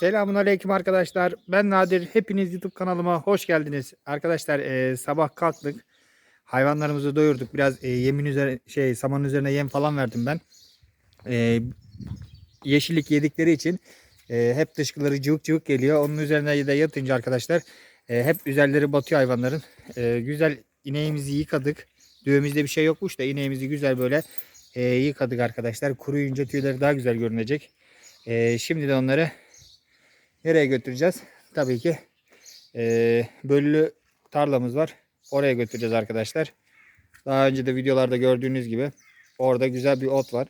Selamun Aleyküm arkadaşlar. Ben Nadir. Hepiniz YouTube kanalıma hoş geldiniz. Arkadaşlar e, sabah kalktık. Hayvanlarımızı doyurduk. Biraz e, yemin üzerine şey saman üzerine yem falan verdim ben. E, yeşillik yedikleri için e, hep dışkıları cıvık cıvık geliyor. Onun üzerine de yatınca arkadaşlar e, hep üzerleri batıyor hayvanların. E, güzel ineğimizi yıkadık. Düğümüzde bir şey yokmuş da ineğimizi güzel böyle e, yıkadık arkadaşlar. Kuruyunca tüyleri daha güzel görünecek. E, şimdi de onları Nereye götüreceğiz? Tabii ki eee böllü tarlamız var. Oraya götüreceğiz arkadaşlar. Daha önce de videolarda gördüğünüz gibi orada güzel bir ot var.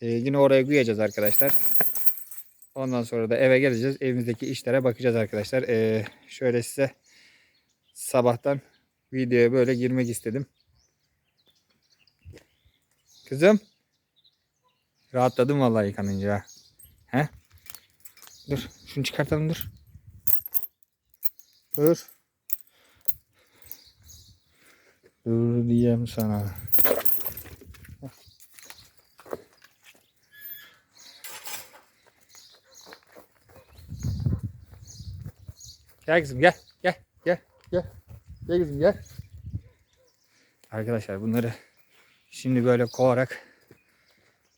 Eee, yine oraya koyacağız arkadaşlar. Ondan sonra da eve geleceğiz. Evimizdeki işlere bakacağız arkadaşlar. Eee, şöyle size sabahtan videoya böyle girmek istedim. Kızım. Rahatladım vallahi yıkanınca. He? Dur. Şunu çıkartalım dur. Dur. Dur diyeyim sana. Gel kızım gel. Gel. Gel. Gel. Gel kızım gel. Arkadaşlar bunları şimdi böyle kovarak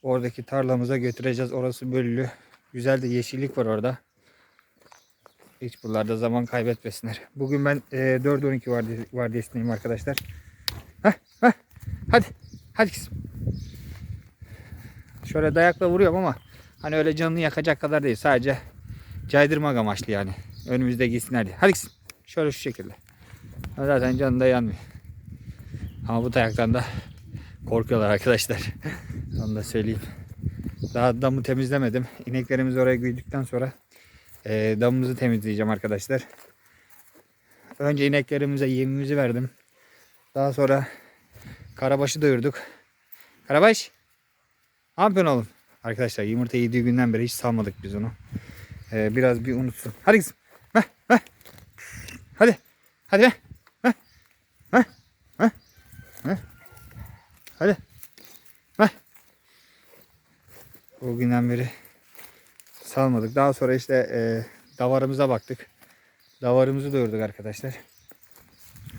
oradaki tarlamıza götüreceğiz. Orası bölülü. Güzel de yeşillik var orada. Hiç buralarda zaman kaybetmesinler. Bugün ben e, 4-12 vardiy vardiyasındayım arkadaşlar. Heh, heh. Hadi. Hadi kızım. Şöyle dayakla vuruyorum ama hani öyle canını yakacak kadar değil. Sadece caydırmak amaçlı yani. Önümüzde gitsinler diye. Hadi kızım. Şöyle şu şekilde. Zaten canı da yanmıyor. Ama bu dayaktan da korkuyorlar arkadaşlar. Onu da söyleyeyim. Daha damı temizlemedim. İneklerimizi oraya güydükten sonra e, damımızı temizleyeceğim arkadaşlar. Önce ineklerimize yemimizi verdim. Daha sonra karabaşı doyurduk. Karabaş. Ne yapıyorsun oğlum? Arkadaşlar yumurta yediği günden beri hiç salmadık biz onu. E, biraz bir unutsun. Hadi kızım. Heh, heh. Hadi. Hadi be. Heh. Heh. Heh. Heh. Hadi. Heh. O günden beri salmadık. Daha sonra işte e, davarımıza baktık. Davarımızı doyurduk arkadaşlar.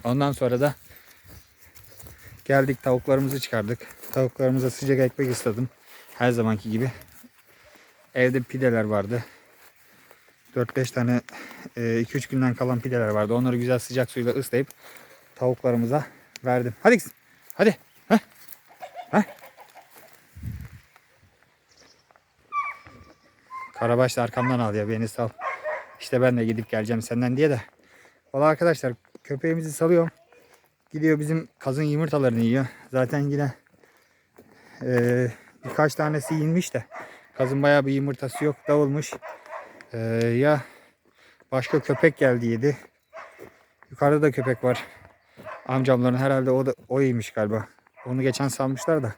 Ondan sonra da geldik tavuklarımızı çıkardık. Tavuklarımıza sıcak ekmek ısladım. Her zamanki gibi. Evde pideler vardı. 4-5 tane 2-3 günden kalan pideler vardı. Onları güzel sıcak suyla ıslayıp tavuklarımıza verdim. Hadi kızım. Hadi. Heh. Heh. Karabaş da arkamdan ağlıyor beni sal. İşte ben de gidip geleceğim senden diye de. Valla arkadaşlar köpeğimizi salıyorum. Gidiyor bizim kazın yumurtalarını yiyor. Zaten yine e, birkaç tanesi inmiş de. Kazın bayağı bir yumurtası yok. Davulmuş. E, ya başka köpek geldi yedi. Yukarıda da köpek var. Amcamların herhalde o da o yemiş galiba. Onu geçen salmışlar da.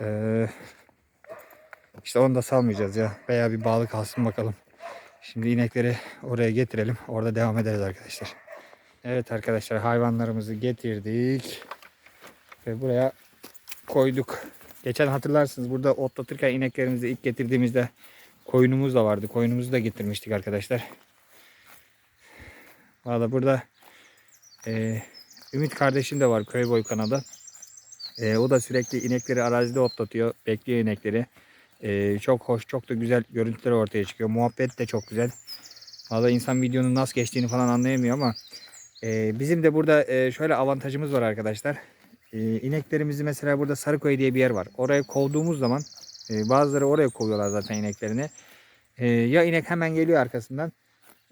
Eee işte onu da salmayacağız ya. Veya bir bağlı kalsın bakalım. Şimdi inekleri oraya getirelim. Orada devam ederiz arkadaşlar. Evet arkadaşlar hayvanlarımızı getirdik. Ve buraya koyduk. Geçen hatırlarsınız burada otlatırken ineklerimizi ilk getirdiğimizde koyunumuz da vardı. Koyunumuzu da getirmiştik arkadaşlar. Valla burada e, Ümit kardeşim de var köy boyu kanada. E, o da sürekli inekleri arazide otlatıyor. Bekliyor inekleri. Ee, çok hoş, çok da güzel görüntüler ortaya çıkıyor. Muhabbet de çok güzel. Valla insan videonun nasıl geçtiğini falan anlayamıyor ama e, bizim de burada e, şöyle avantajımız var arkadaşlar. E, ineklerimizi mesela burada Sarıkoy diye bir yer var. Oraya kovduğumuz zaman e, bazıları oraya kovuyorlar zaten ineklerini. E, ya inek hemen geliyor arkasından.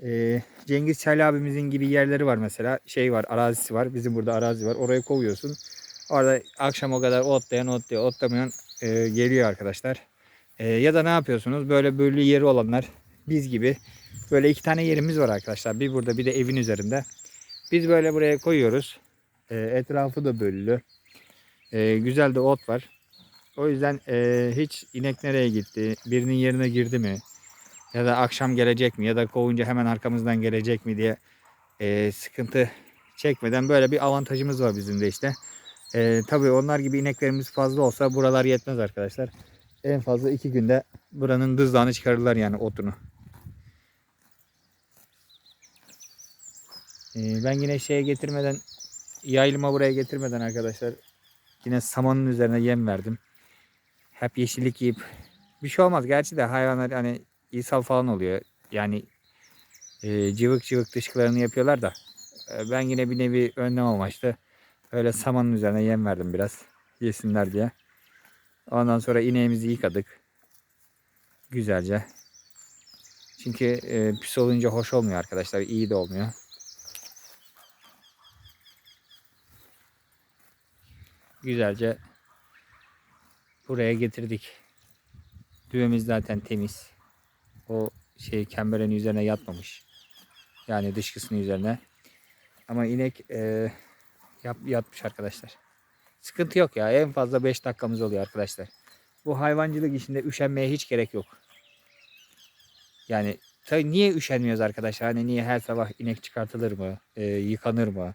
E, Cengiz Çaylı abimizin gibi yerleri var mesela. Şey var, arazisi var. Bizim burada arazi var. Oraya kovuyorsun. Orada akşam o kadar otlayan otluyor, otlamayan e, geliyor arkadaşlar. E, ya da ne yapıyorsunuz? Böyle bölü yeri olanlar biz gibi böyle iki tane yerimiz var arkadaşlar. Bir burada bir de evin üzerinde. Biz böyle buraya koyuyoruz. E, etrafı da bölülü. E, güzel de ot var. O yüzden e, hiç inek nereye gitti? Birinin yerine girdi mi? Ya da akşam gelecek mi? Ya da kovunca hemen arkamızdan gelecek mi diye e, sıkıntı çekmeden böyle bir avantajımız var bizim de işte. E, tabii onlar gibi ineklerimiz fazla olsa buralar yetmez arkadaşlar en fazla iki günde buranın dızlağını çıkarırlar yani otunu. Ee, ben yine şeye getirmeden yaylıma buraya getirmeden arkadaşlar yine samanın üzerine yem verdim. Hep yeşillik yiyip bir şey olmaz. Gerçi de hayvanlar hani ishal falan oluyor. Yani e, cıvık cıvık dışkılarını yapıyorlar da e, ben yine bir nevi önlem amaçlı öyle samanın üzerine yem verdim biraz yesinler diye. Ondan sonra ineğimizi yıkadık. Güzelce. Çünkü e, pis olunca hoş olmuyor arkadaşlar. iyi de olmuyor. Güzelce buraya getirdik. Düğümüz zaten temiz. O şey kemberenin üzerine yatmamış. Yani dışkısının üzerine. Ama inek e, yap, yatmış arkadaşlar. Sıkıntı yok ya. En fazla 5 dakikamız oluyor arkadaşlar. Bu hayvancılık işinde üşenmeye hiç gerek yok. Yani tabii niye üşenmiyoruz arkadaşlar? Hani niye her sabah inek çıkartılır mı? E, yıkanır mı?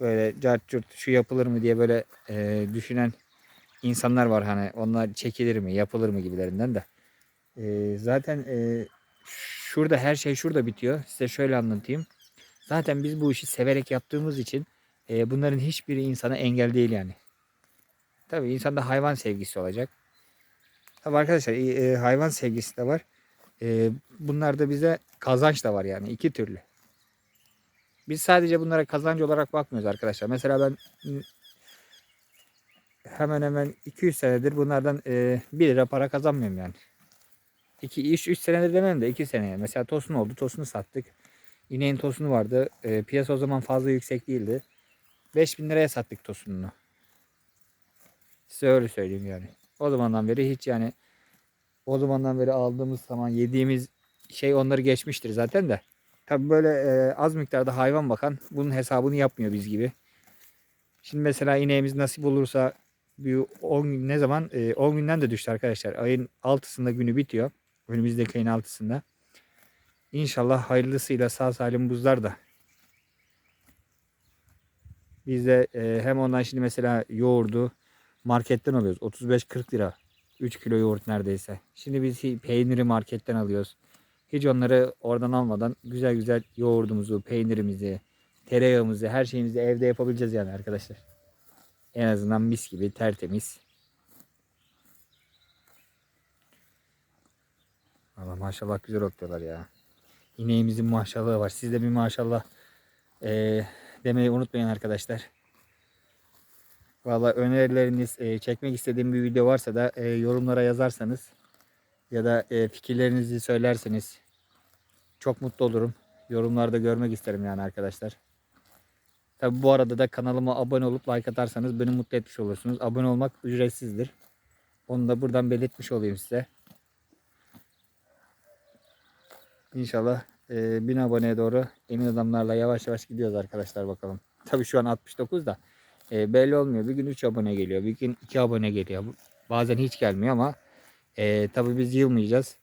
Böyle cart curt şu yapılır mı diye böyle e, düşünen insanlar var hani onlar çekilir mi yapılır mı gibilerinden de. E, zaten e, şurada her şey şurada bitiyor. Size şöyle anlatayım. Zaten biz bu işi severek yaptığımız için e, bunların hiçbiri insana engel değil yani. Tabii insanda hayvan sevgisi olacak. Tabii arkadaşlar e, hayvan sevgisi de var. E, bunlar da bize kazanç da var yani iki türlü. Biz sadece bunlara kazancı olarak bakmıyoruz arkadaşlar. Mesela ben hemen hemen 200 senedir bunlardan e, 1 lira para kazanmıyorum yani. 2 3 3 senedir demem de 2 seneye. Mesela tosun oldu. Tosunu sattık. İneğin tosunu vardı. E, piyasa o zaman fazla yüksek değildi. 5000 liraya sattık tosununu. Size öyle söyleyeyim yani. O zamandan beri hiç yani o zamandan beri aldığımız zaman yediğimiz şey onları geçmiştir zaten de. Tabi böyle e, az miktarda hayvan bakan bunun hesabını yapmıyor biz gibi. Şimdi mesela ineğimiz nasip olursa bir 10 gün ne zaman? E, 10 günden de düştü arkadaşlar. Ayın 6'sında günü bitiyor. Önümüzdeki ayın 6'sında. İnşallah hayırlısıyla sağ salim buzlar da. Biz de e, hem ondan şimdi mesela yoğurdu marketten alıyoruz. 35-40 lira. 3 kilo yoğurt neredeyse. Şimdi biz peyniri marketten alıyoruz. Hiç onları oradan almadan güzel güzel yoğurdumuzu, peynirimizi, tereyağımızı, her şeyimizi evde yapabileceğiz yani arkadaşlar. En azından mis gibi tertemiz. Valla maşallah güzel otluyorlar ya. İneğimizin maşallahı var. Siz de bir maşallah eee, demeyi unutmayın arkadaşlar. Valla önerileriniz, eee, çekmek istediğim bir video varsa da eee, yorumlara yazarsanız ya da eee, fikirlerinizi söylerseniz çok mutlu olurum. Yorumlarda görmek isterim yani arkadaşlar. Tabi bu arada da kanalıma abone olup like atarsanız beni mutlu etmiş olursunuz. Abone olmak ücretsizdir. Onu da buradan belirtmiş olayım size. İnşallah e, 1000 aboneye doğru emin adamlarla yavaş yavaş gidiyoruz arkadaşlar bakalım. Tabi şu an 69 da e, belli olmuyor. Bir gün 3 abone geliyor. Bir gün 2 abone geliyor. Bazen hiç gelmiyor ama e, tabi biz yılmayacağız.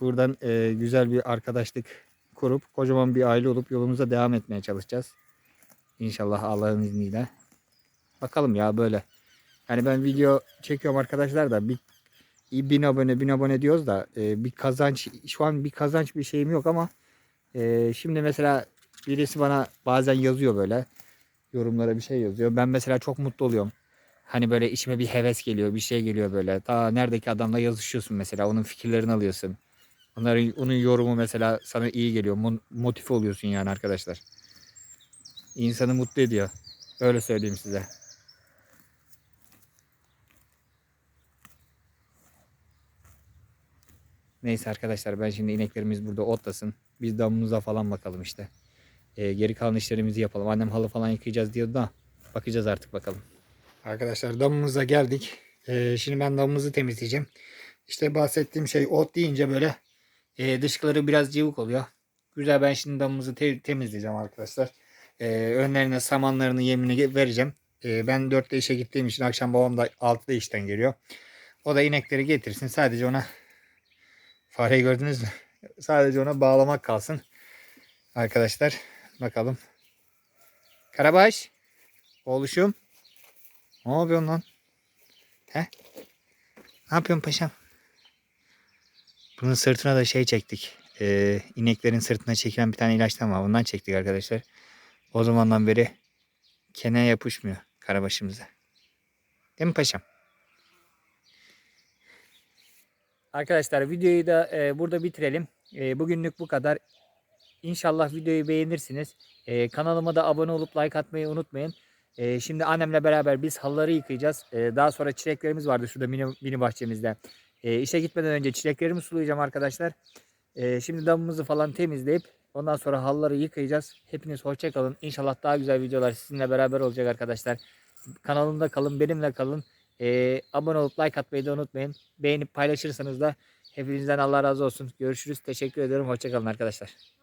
Buradan e, güzel bir arkadaşlık kurup kocaman bir aile olup yolumuza devam etmeye çalışacağız. İnşallah Allah'ın izniyle. Bakalım ya böyle. Yani ben video çekiyorum arkadaşlar da bir bin abone bin abone diyoruz da e, bir kazanç şu an bir kazanç bir şeyim yok ama e, şimdi mesela birisi bana bazen yazıyor böyle yorumlara bir şey yazıyor. Ben mesela çok mutlu oluyorum. Hani böyle içime bir heves geliyor, bir şey geliyor böyle. Ta neredeki adamla yazışıyorsun mesela, onun fikirlerini alıyorsun. Onların onun yorumu mesela sana iyi geliyor. mo- Motive oluyorsun yani arkadaşlar. İnsanı mutlu ediyor. Öyle söyleyeyim size. Neyse arkadaşlar ben şimdi ineklerimiz burada otlasın. Biz damımıza falan bakalım işte. Ee, geri kalan işlerimizi yapalım. Annem halı falan yıkayacağız diyordu da bakacağız artık bakalım. Arkadaşlar damımıza geldik. Ee, şimdi ben damımızı temizleyeceğim. İşte bahsettiğim şey ot deyince böyle e, dışkıları biraz cıvık oluyor. Güzel ben şimdi damımızı te- temizleyeceğim arkadaşlar. E, önlerine samanlarını yemini vereceğim. E, ben 4'te işe gittiğim için akşam babam da 6'da işten geliyor. O da inekleri getirsin. Sadece ona fareyi gördünüz mü? Sadece ona bağlamak kalsın. Arkadaşlar bakalım. Karabaş. Oğluşum. Ne yapıyorsun lan? He? Ne yapıyorsun paşam? Bunun sırtına da şey çektik. e, ineklerin sırtına çekilen bir tane ilaçtan var. Ondan çektik arkadaşlar. O zamandan beri kene yapışmıyor karabaşımıza. Değil mi paşam? Arkadaşlar videoyu da e, burada bitirelim. E, bugünlük bu kadar. İnşallah videoyu beğenirsiniz. E, kanalıma da abone olup like atmayı unutmayın. E, şimdi annemle beraber biz halıları yıkayacağız. E, daha sonra çileklerimiz vardı şurada mini, mini bahçemizde. E, işe gitmeden önce çileklerimi sulayacağım arkadaşlar. E, şimdi damımızı falan temizleyip ondan sonra halıları yıkayacağız. Hepiniz hoşça kalın. İnşallah daha güzel videolar sizinle beraber olacak arkadaşlar. Kanalımda kalın, benimle kalın. E, abone olup like atmayı da unutmayın. Beğenip paylaşırsanız da hepinizden Allah razı olsun. Görüşürüz. Teşekkür ederim. Hoşça kalın arkadaşlar.